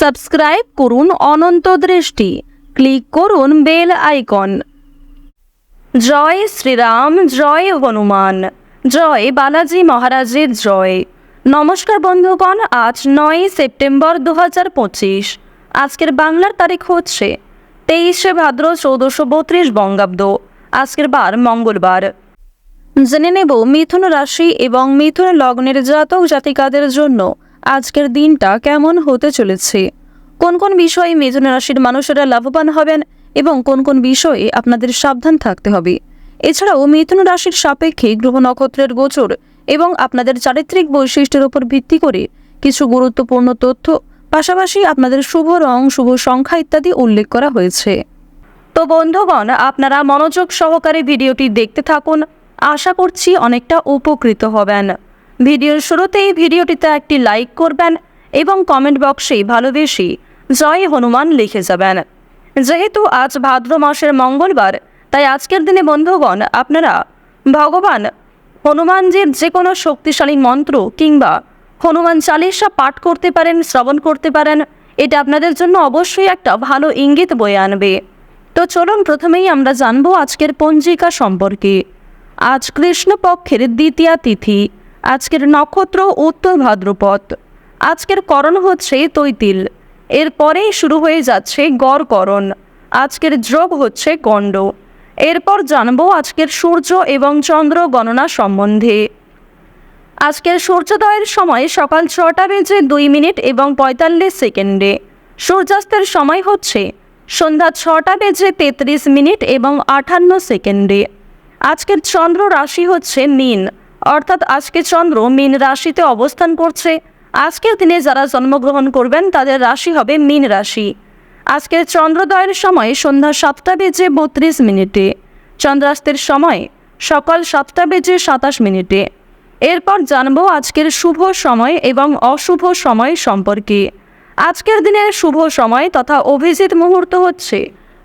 Subscribe করুন অনন্ত দৃষ্টি। Click করুন বেল আইকন। জয় শ্রীরাম, জয় হনুমান। জয় বালাজি মহারাজের জয়। নমস্কার বন্ধুগণ, আজ নয় সেপ্টেম্বর দু হাজার পঁচিশ। আজকের বাংলার তারিখ হচ্ছে তেইশে ভাদ্র চৌদ্দশো বত্রিশ বঙ্গাব্দ। আজকের বার মঙ্গলবার। জেনে নেব মিথুন রাশি এবং মিথুন লগ্নের জাতক জাতিকাদের জন্য আজকের দিনটা কেমন হতে চলেছে? কোন কোন বিষয়ে মিথুন রাশির মানুষেরা লাভবান হবেন এবং কোন কোন বিষয়ে আপনাদের সাবধান থাকতে হবে? এছাড়াও মিথুন রাশির সাপেক্ষে গ্রহ নক্ষত্রের গোচর এবং আপনাদের চারিত্রিক বৈশিষ্ট্যের উপর ভিত্তি করে কিছু গুরুত্বপূর্ণ তথ্য, পাশাপাশি আপনাদের শুভ রং, শুভ সংখ্যা ইত্যাদি উল্লেখ করা হয়েছে। তো বন্ধুগণ, আপনারা মনোযোগ সহকারে ভিডিওটি দেখতে থাকুন। আশা করছি অনেকটা উপকৃত হবেন। ভিডিওর শুরুতেই ভিডিওটিতে একটি লাইক করবেন এবং কমেন্ট বক্সে ভালোবেসে জয় হনুমান লিখে যাবেন। যেহেতু আজ ভাদ্র মাসের মঙ্গলবার, তাই আজকের দিনে বন্ধুগণ, আপনারা ভগবান হনুমানজির যে কোনো শক্তিশালী মন্ত্র কিংবা হনুমান চালিসা পাঠ করতে পারেন, শ্রবণ করতে পারেন, এটা আপনাদের জন্য অবশ্যই একটা ভালো ইঙ্গিত বয়ে আনবে। তো চলুন প্রথমেই আমরা জানব আজকের পঞ্জিকা সম্পর্কে। আজ কৃষ্ণপক্ষের দ্বিতীয়া তিথি। আজকের নক্ষত্র উত্তর ভাদ্রপদ। আজকের করণ হচ্ছে তৈতিল। এরপরেই শুরু হয়ে যাচ্ছে গড়করণ আজকের যোগ হচ্ছে গণ্ড। এরপর জানব আজকের সূর্য এবং চন্দ্র গণনা সম্বন্ধে। আজকের সূর্যোদয়ের সময় সকাল ছটা বেজে দুই মিনিট এবং পঁয়তাল্লিশ সেকেন্ডে। সূর্যাস্তের সময় হচ্ছে সন্ধ্যা ছটা বেজে তেত্রিশ মিনিট এবং আটান্ন সেকেন্ডে। আজকের চন্দ্র রাশি হচ্ছে মীন। অর্থাৎ আজকে চন্দ্র মীন রাশিতে অবস্থান করছে। আজকের দিনে যারা জন্মগ্রহণ করবেন, তাদের রাশি হবে মীন রাশি। আজকের চন্দ্রোদয়ের সময় সন্ধ্যা সাতটা বেজে বত্রিশ মিনিটে, চন্দ্রাস্তের সময় সকাল সাতটা বেজে সাতাশ মিনিটে। এরপর জানব আজকের শুভ সময় এবং অশুভ সময় সম্পর্কে। আজকের দিনের শুভ সময় তথা অভিজিৎ মুহূর্ত হচ্ছে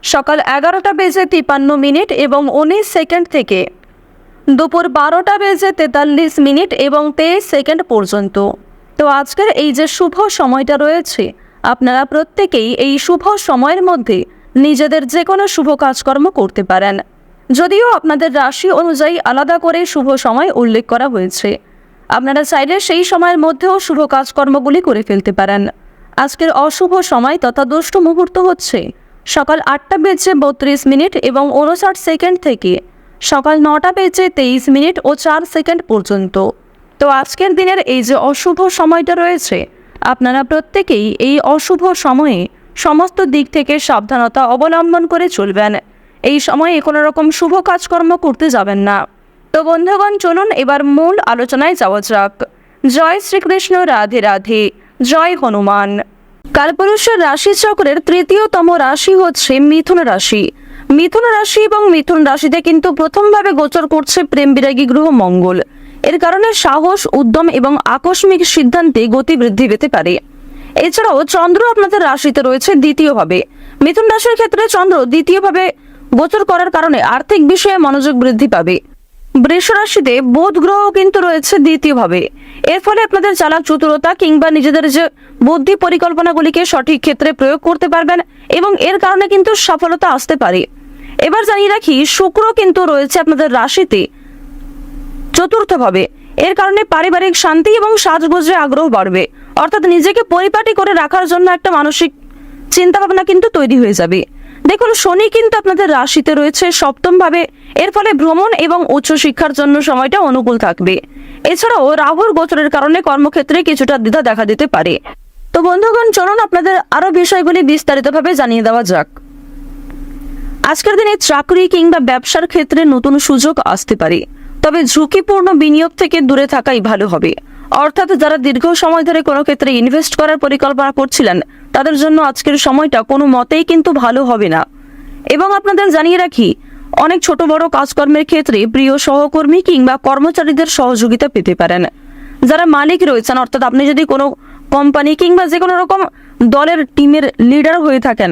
সকাল এগারোটা বেজে তিপান্ন মিনিট এবং উনিশ সেকেন্ড থেকে দুপুর বারোটা বেজে তেতাল্লিশ মিনিট এবং তেইশ সেকেন্ড পর্যন্ত। তো আজকের এই যে শুভ সময়টা রয়েছে, আপনারা প্রত্যেকেই এই শুভ সময়ের মধ্যে নিজেদের যে কোনো শুভ কাজকর্ম করতে পারেন। যদিও আপনাদের রাশি অনুযায়ী আলাদা করে শুভ সময় উল্লেখ করা হয়েছে। আপনারা চাইলে সেই সময়ের মধ্যেও শুভ কাজকর্মগুলি করে ফেলতে পারেন। আজকের অশুভ সময় তথা দুষ্ট মুহূর্ত হচ্ছে সকাল আটটা বেজে বত্রিশ মিনিট এবং উনষাট সেকেন্ড থেকে সকাল নটা বেজে তেইশ মিনিট ও চার সেকেন্ড পর্যন্ত। তো আজকের দিনের এই যে অশুভ সময়টা রয়েছে, আপনারা প্রত্যেকেই এই অশুভ সময়ে সমস্ত দিক থেকে সাবধানতা অবলম্বন করে চলবেন। এই সময়ে কোনো রকম শুভ কাজকর্ম করতে যাবেন না। তো বন্ধুগণ, চলুন এবার মূল আলোচনায় যাওয়া যাক। জয় শ্রীকৃষ্ণ, রাধে রাধে, জয় হনুমান। কালপুরুষের রাশি চক্রের তৃতীয়তম রাশি হচ্ছে মিথুন রাশি। মিথুন রাশি এবং মিথুন রাশিতে কিন্তু প্রথমভাবে গোচর করছে প্রেম বিরাগী গ্রহ মঙ্গল। এর কারণে সাহস, উদ্যম এবং আকস্মিক সিদ্ধান্তে গতি বৃদ্ধি পেতে পারে। এছাড়াও চন্দ্র আপনাদের রাশিতে রয়েছে দ্বিতীয়ভাবে। মিথুন রাশির ক্ষেত্রে চন্দ্র দ্বিতীয়ভাবে গোচর করার কারণে আর্থিক বিষয়ে মনোযোগ বৃদ্ধি পাবে। বৃষ রাশিতে বোধ গ্রহ কিন্তু রয়েছে দ্বিতীয়ভাবে। এর ফলে আপনাদের চালাক চতুরতা কিংবা নিজেদের যে বুদ্ধি পরিকল্পনাগুলিকে সঠিক ক্ষেত্রে প্রয়োগ করতে পারবেন এবং এর কারণে কিন্তু সফলতা আসতে পারে। এবার জানিয়ে রাখি, শুক্র কিন্তু রয়েছে আপনাদের রাশিতে চতুর্থভাবে। এর কারণে পারিবারিক শান্তি এবং সাজগোজে আগ্রহ বাড়বে। অর্থাৎ নিজেকে পরিপাটি করে রাখার জন্য একটা মানসিক চিন্তা ভাবনা কিন্তু তৈরি হয়ে যাবে। দেখুন, শনি কিন্তু আপনাদের রাশিতে রয়েছে সপ্তম ভাবে এর ফলে ভ্রমণ এবং উচ্চশিক্ষার জন্য সময়টা অনুকূল থাকবে। এছাড়াও রাহুর গোচরের কারণে কর্মক্ষেত্রে কিছুটা দ্বিধা দেখা দিতে পারে। তো বন্ধুগণ, চলুন আপনাদের আরও বিষয়গুলি বিস্তারিতভাবে জানিয়ে দেওয়া যাক। আজকের দিনে চাকরি কিংবা ব্যবসার ক্ষেত্রে নতুন সুযোগ আসতে পারে। তবে ঝুঁকিপূর্ণ বিনিয়োগ থেকে দূরে থাকাই ভালো হবে। অর্থাৎ যারা দীর্ঘ সময় ধরে কোনো ক্ষেত্রে ইনভেস্ট করার পরিকল্পনা করছিলেন, তাদের জন্য আজকের সময়টা কোনো মতেই কিন্তু ভালো হবে না। এবং আপনাদের জানিয়ে রাখি, অনেক ছোট বড় কাজকর্মের ক্ষেত্রে প্রিয় সহকর্মী কিংবা কর্মচারীদের সহযোগিতা পেতে পারেন। যারা মালিক রয়েছেন, অর্থাৎ আপনি যদি কোনো কোম্পানি কিংবা যে কোনো রকম দলের টিমের লিডার হয়ে থাকেন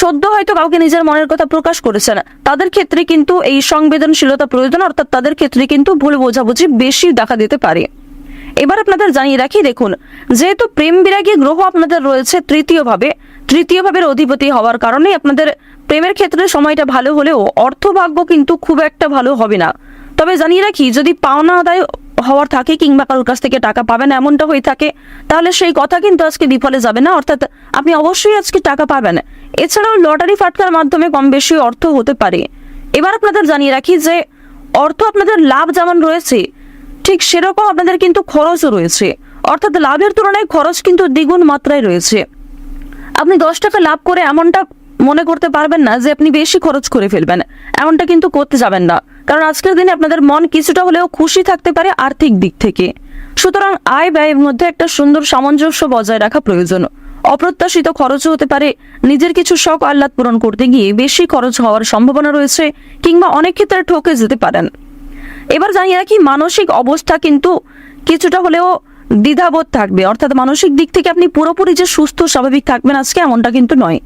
সদ্য হয়তো কাউকে নিজের মনের কথা প্রকাশ করেছেন তাদের ক্ষেত্রে কিন্তু এই সংবেদনশীলতা প্রয়োজন, অর্থাৎ তাদের ক্ষেত্রে কিন্তু ভুল বোঝাবুঝি বেশি দেখা দিতে পারে। এবার আপনাদের জানিয়ে রাখি, দেখুন, যেহেতু প্রেম বিরাগী গ্রহ আপনাদের রয়েছে তৃতীয় ভাবে তৃতীয় ভাবের অধিপতি হওয়ার কারণে আপনাদের প্রেমের ক্ষেত্রে সময়টা ভালো হলেও অর্থভাগ্য কিন্তু খুব একটা ভালো হবে না। তবে জানিয়ে রাখি, যদি পাওনা আদায় হওয়ার থাকে কিংবা কারোর কাছ থেকে টাকা পাবেন, এমনটা হয়ে থাকে। তাহলে সেই কথা কিন্তু আজকে বিফলে যাবে না, অর্থাৎ আপনি অবশ্যই আজকে টাকা পাবেন। এছাড়াও লটারি ফাটকার মাধ্যমে কম বেশি অর্থ হতে পারে। এবার আপনাদের জানিয়ে রাখি যে, অর্থ আপনাদের লাভ যেমন রয়েছে, ঠিক সেরকম আপনাদের কিন্তু খরচও রয়েছে। অর্থাৎ লাভের তুলনায় খরচ কিন্তু দ্বিগুণ মাত্রায় রয়েছে। আপনি দশ টাকা লাভ করে এমনটা মনে করতে পারবেন না যে আপনি বেশি খরচ করে ফেলবেন। এমনটা কিন্তু করতে যাবেন না। কারণ আজকের দিনে আপনাদের মন কিছুটা হলেও খুশি থাকতে পারে আর্থিক দিক থেকে। সুতরাং আয় ব্যয়ের মধ্যে একটা সুন্দর সামঞ্জস্য বজায় রাখা প্রয়োজন। অপ্রত্যাশিত খরচও হতে পারে। নিজের কিছু শখ আহ্লাদ পূরণ করতে গিয়ে বেশি খরচ হওয়ার সম্ভাবনা রয়েছে কিংবা অনেক ক্ষেত্রে ঠকে যেতে পারেন। এবার জানিয়ে রাখি, মানসিক অবস্থা কিন্তু কিছুটা হলেও দ্বিধাবোধ থাকবে। অর্থাৎ মানসিক দিক থেকে আপনি পুরোপুরি যে সুস্থ, স্বাভাবিক থাকবেন আজকে এমনটা কিন্তু নয়।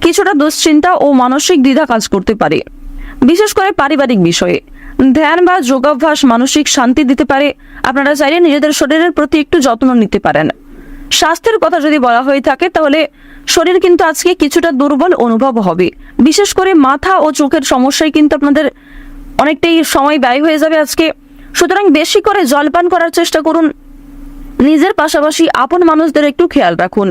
কিছুটা দুশ্চিন্তা ও মানসিক দ্বিধা কাজ করতে পারে। বিশেষ করে পারিবারিক বিষয়ে। ধ্যান বা যোগাভ্যাস মানসিক শান্তি দিতে পারে। আপনারা চাইলে নিজেদের শরীরের প্রতি একটু যত্ন নিতে পারেন। স্বাস্থ্যের কথা যদি বলা হয়ে থাকে, তাহলে শরীর কিন্তু আজকে কিছুটা দুর্বল অনুভব হবে। বিশেষ করে মাথা ও চোখের সমস্যায় কিন্তু আপনাদের অনেকটাই সময় ব্যয় হয়ে যাবে আজকে। সুতরাং বেশি করে জলপান করার চেষ্টা করুন। নিজের পাশাপাশি আপন মানুষদের একটু খেয়াল রাখুন।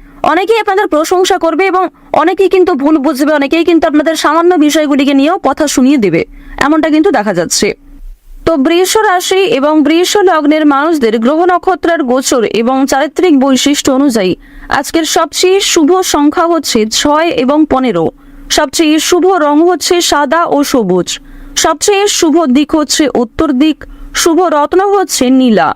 অনেকেই আপনাদের প্রশংসা করবে এবং অনেকেই কিন্তু ভুল বুঝবে, অনেকেই কিন্তু আপনাদের সামান্য বিষয়গুলিকে নিয়েও কথা শুনিয়ে দেবে। এমনটা কিন্তু দেখা যাচ্ছে। তো বৃষ রাশি এবং বৃষ লগ্নের মানুষদের গ্রহ নক্ষত্রের গোচর এবং চারিত্রিক বৈশিষ্ট্য অনুযায়ী আজকের সবচেয়ে শুভ সংখ্যা হচ্ছে ছয় এবং পনেরো। সবচেয়ে শুভ রং হচ্ছে সাদা ও সবুজ। সবচেয়ে শুভ দিক হচ্ছে উত্তর দিক। শুভ রত্ন হচ্ছে নীলা।